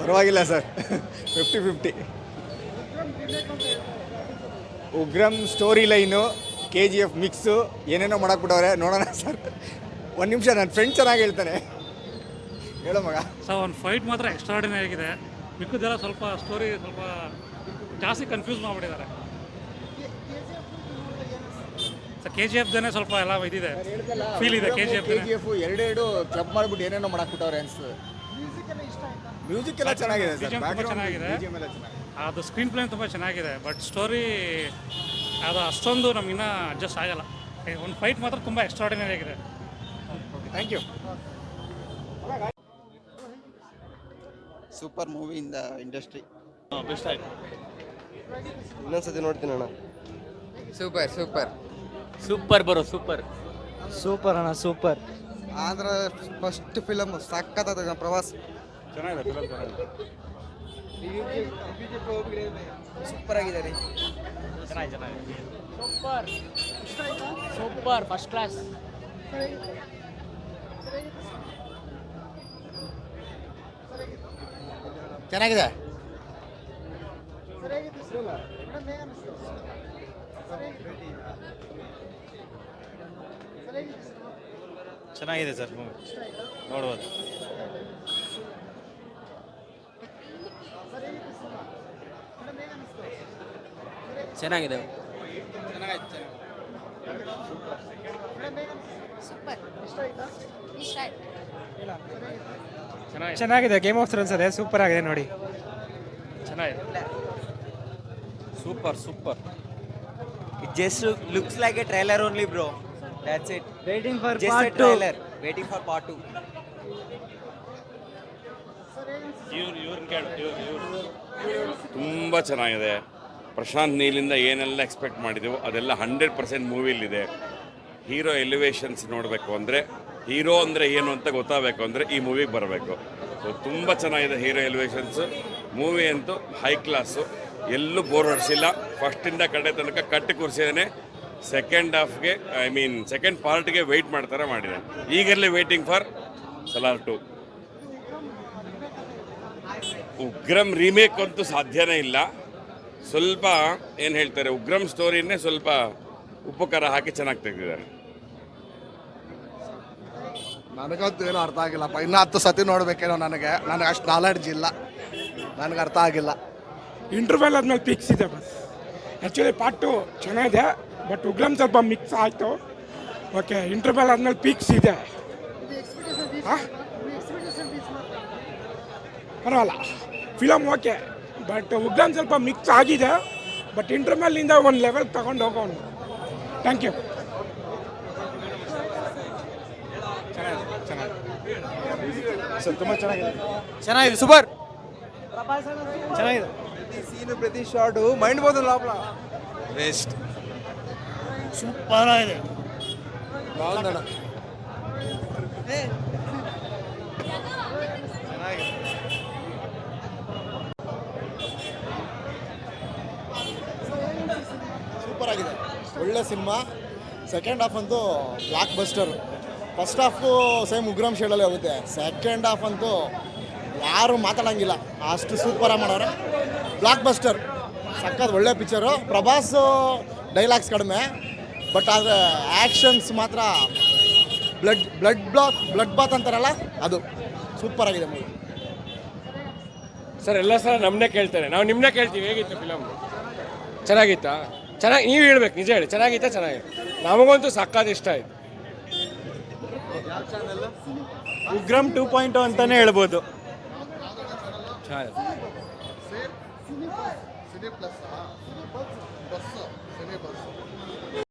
ಪರವಾಗಿಲ್ಲ sir. Fifty fifty Ugramm story line K G F mix ಏನೇನೋ ಮಾಡಾಕ್ಬಿಟ್ಟವ್ರೆ ನೋಡೋಣ ಸರ್. ಒಂದು ನಿಮಿಷ ನನ್ನ ಫ್ರೆಂಡ್ ಚೆನ್ನಾಗಿ ಹೇಳ್ತಾನೆ. ಹೇಳೋ ಮಗ. ಸರ್, ಒಂದು ಫೈಟ್ ಮಾತ್ರ ಎಕ್ಸ್ಟ್ರಾಡಿನರಿ ಆಗಿದೆ. ಮಿಕ್ಕದೆಲ್ಲ ಸ್ವಲ್ಪ ಸ್ಟೋರಿ ಸ್ವಲ್ಪ ಜಾಸ್ತಿ ಕನ್ಫ್ಯೂಸ್ ಮಾಡಿಬಿಟ್ಟಿದ್ದಾರೆ. ಸೊ ಕೆ ಜಿ ಎಫ್ದೇ ಸ್ವಲ್ಪ ಎಲ್ಲ ಇದಿದೆ. ಫೀಲ್ ಇದೆ K G F K G F ಎರಡೆರಡು ಕ್ಲಬ್ ಮಾಡ್ಬಿಟ್ಟು ಏನೇನೋ ಮಾಡಾಕ್ಬಿಟ್ಟವ್ರೆ ಅನ್ಸುತ್ತೆ. ಮ್ಯೂಸಿಕ್ ಎಲ್ಲ ಚೆನ್ನಾಗಿದೆ ಸರ್ ಚೆನ್ನಾಗಿದೆ. BGM ಎಲ್ಲ ಚೆನ್ನಾಗಿದೆ. ಅದು ಸ್ಕ್ರೀನ್ ಪ್ಲೇನ್ ತುಂಬ ಚೆನ್ನಾಗಿದೆ ಬಟ್ ಸ್ಟೋರಿ ಅದು ಅಷ್ಟೊಂದು ನಮಗಿನ್ನ ಅಡ್ಜಸ್ಟ್ ಆಗಲ್ಲ. ಒಂದು ಫೈಟ್ ಮಾತ್ರ ತುಂಬ ಎಕ್ಸ್ಟ್ರಾಡಿನರಿ ಆಗಿದೆ. Thank you super movie in the industry ಇನ್ನೊಂದ್ಸತಿ ನೋಡ್ತೀನಿ ಅಣ್ಣ. ಸೂಪರ್ ಸೂಪರ್ ಸೂಪರ್ ಬರೋ ಸೂಪರ್. ಸೂಪರ್ ಅಣ್ಣ ಸೂಪರ್. ಆಂಧ್ರ ಫಸ್ಟ್ ಫಿಲಮ್ ಸಖತ್ತಾದ ಪ್ರವಾಸ. ಸೂಪರ್ ಆಗಿದೆ ರೀ. ಸೂಪರ್. ಫಸ್ಟ್ ಕ್ಲಾಸ್ ಚೆನ್ನಾಗಿದೆ? ಚೆನ್ನಾಗಿದೆ ಸರ್ ಮೂವಿ. ನೋಡ್ಬೋದು. ಚೆನ್ನಾಗಿದೆ. ಚೆನ್ನಾಗಿದೆ ಗೇಮ್ ಆಫ್ ಥ್ರೋನ್ಸ್ ಅದೇ ಸೂಪರ್ ಆಗಿದೆ ನೋಡಿ. ಚೆನ್ನಾಗಿದೆ. Super super. It just look, looks like a trailer only, bro. That's it. Waiting for Just a trailer. Waiting for part two. ತುಂಬ ಚೆನ್ನಾಗಿದೆ ಪ್ರಶಾಂತ್ ನೀಲಿಂದ ಏನೆಲ್ಲ ಎಕ್ಸ್ಪೆಕ್ಟ್ ಮಾಡಿದೆವು ಅದೆಲ್ಲ ಹಂಡ್ರೆಡ್ ಪರ್ಸೆಂಟ್ ಮೂವಿಲಿದೆ ಹೀರೋ ಎಲಿವೇಶನ್ಸ್ ನೋಡಬೇಕು ಅಂದರೆ ಹೀರೋ ಅಂದರೆ ಏನು ಅಂತ ಗೊತ್ತಾಗಬೇಕು ಅಂದರೆ ಈ ಮೂವಿಗೆ ಬರಬೇಕು ಸೊ ತುಂಬ ಚೆನ್ನಾಗಿದೆ ಹೀರೋ ಎಲಿವೇಶನ್ಸು ಮೂವಿ ಅಂತೂ ಹೈ ಕ್ಲಾಸು ಎಲ್ಲೂ ಬೋರ್ ಹೊಡಿಸಿಲ್ಲ. ಫಸ್ಟಿಂದ ಕಡೆ ತನಕ ಕಟ್ಟಿ ಕೂರಿಸಿದ್ದಾನೆ. ಸೆಕೆಂಡ್ ಹಾಫ್ಗೆ ಐ ಮೀನ್ ಸೆಕೆಂಡ್ ಪಾರ್ಟ್ಗೆ ವೆಯ್ಟ್ ಮಾಡ್ತಾರೆ ಮಾಡಿದೆ. ಈಗಲೇ waiting for Salaar two Ugramm remake ಅಂತೂ ಸಾಧ್ಯನೇ ಇಲ್ಲ. ಸ್ವಲ್ಪ ಏನು ಹೇಳ್ತಾರೆ, ಉಗ್ರಂ ಸ್ಟೋರಿನೇ ಸ್ವಲ್ಪ ಉಪ್ಪು ಖಾರ ಹಾಕಿ ಚೆನ್ನಾಗಿ ತೆಗೆದಿದ್ದಾರೆ. ನನಗಂತೂ ಏನೂ ಅರ್ಥ ಆಗಿಲ್ಲಪ್ಪ ಇನ್ನೂ ಹತ್ತು ಸತಿ ನೋಡಬೇಕೇನೋ ನನಗೆ. ನನಗೆ ಅಷ್ಟು ನಾಲೆಡ್ಜ್ ಇಲ್ಲ. ನನಗೆ ಅರ್ಥ ಆಗಿಲ್ಲ. ಇಂಟರ್ವೆಲ್ ಆದ್ಮೇಲೆ ಪಿಕ್ಸ್ ಇದೆ ಬಸ್. ಆ್ಯಕ್ಚುಲಿ ಪಾಟು ಚೆನ್ನಾಗಿದೆ ಬಟ್ ಉಗ್ಲಮ್ ಸ್ವಲ್ಪ ಮಿಕ್ಸ್ ಆಯಿತು. ಓಕೆ ಇಂಟರ್ವೆಲ್ ಆದ್ಮೇಲೆ ಪಿಕ್ಸ್ ಇದೆ ಹಾಂ? ಪರವಾಗಿಲ್ಲ. ಫಿಲಮ್ ಓಕೆ ಬಟ್ ಉಗ್ಲಮ್ ಸ್ವಲ್ಪ ಮಿಕ್ಸ್ ಆಗಿದೆ ಬಟ್ ಇಂಟರ್ವೆಲ್ಲಿಂದ ಒಂದು ಲೆವೆಲ್ ತಗೊಂಡು ಹೋಗೋಣ. ಥ್ಯಾಂಕ್ ಯು ಚೆನ್ನಾಗಿದೆ ಸೂಪರ್ ಚೆನ್ನಾಗಿದೆ. ಸೀನು ಪ್ರತಿ ಶಾರ್ಟು ಮೈಂಡ್ ಬೋದು ಲಾಭ ವೆಸ್ಟ್ ಸೂಪರ್ ಆಗಿದೆ ಸೂಪರ್ ಆಗಿದೆ ಒಳ್ಳೆ ಸಿನಿಮಾ. ಸೆಕೆಂಡ್ ಹಾಫ್ ಅಂತೂ blockbuster first half same Ugramm ಶೇಡಲ್ಲೇ ಹೋಗುತ್ತೆ. ಸೆಕೆಂಡ್ ಹಾಫ್ ಅಂತೂ ಯಾರು ಮಾತಾಡೋಂಗಿಲ್ಲ. ಅಷ್ಟು ಸೂಪರಾಗಿ ಮಾಡೋರು. ಬ್ಲಾಕ್ ಬಸ್ಟರ್ ಸಕ್ಕತ್ ಒಳ್ಳೆ ಪಿಕ್ಚರು ಪ್ರಭಾಸ್ ಡೈಲಾಗ್ಸ್ ಕಡಿಮೆ. ಬಟ್ ಆದರೆ ಆ್ಯಕ್ಷನ್ಸ್ ಮಾತ್ರ blood blood black blood bath ಅಂತಾರಲ್ಲ ಅದು ಸೂಪರ್ ಆಗಿದೆ ಮೂವಿ ಸರ್ ಎಲ್ಲ ಸರ್ ನಮ್ಮನ್ನೇ ಕೇಳ್ತಾರೆ. ನಾವು ನಿಮ್ಮನ್ನೇ ಕೇಳ್ತೀವಿ. ಹೇಗಿತ್ತು ಫಿಲಮ್ ಚೆನ್ನಾಗಿತ್ತಾ? ಚೆನ್ನಾಗಿ ನೀವು ಹೇಳ್ಬೇಕು ನಿಜ ಹೇಳಿ. ಚೆನ್ನಾಗಿತ್ತಾ ಚೆನ್ನಾಗಿತ್ತು? ನಮಗಂತೂ ಸಕ್ಕತ್ ಇಷ್ಟ ಆಯ್ತು. ಉಗ್ರಂ ಟೂ ಪಾಯಿಂಟ್ ಅಂತಾನೆ ಹೇಳ್ಬೋದು. छाया सिलेबस सिलेबस सिलेबस सिलेबस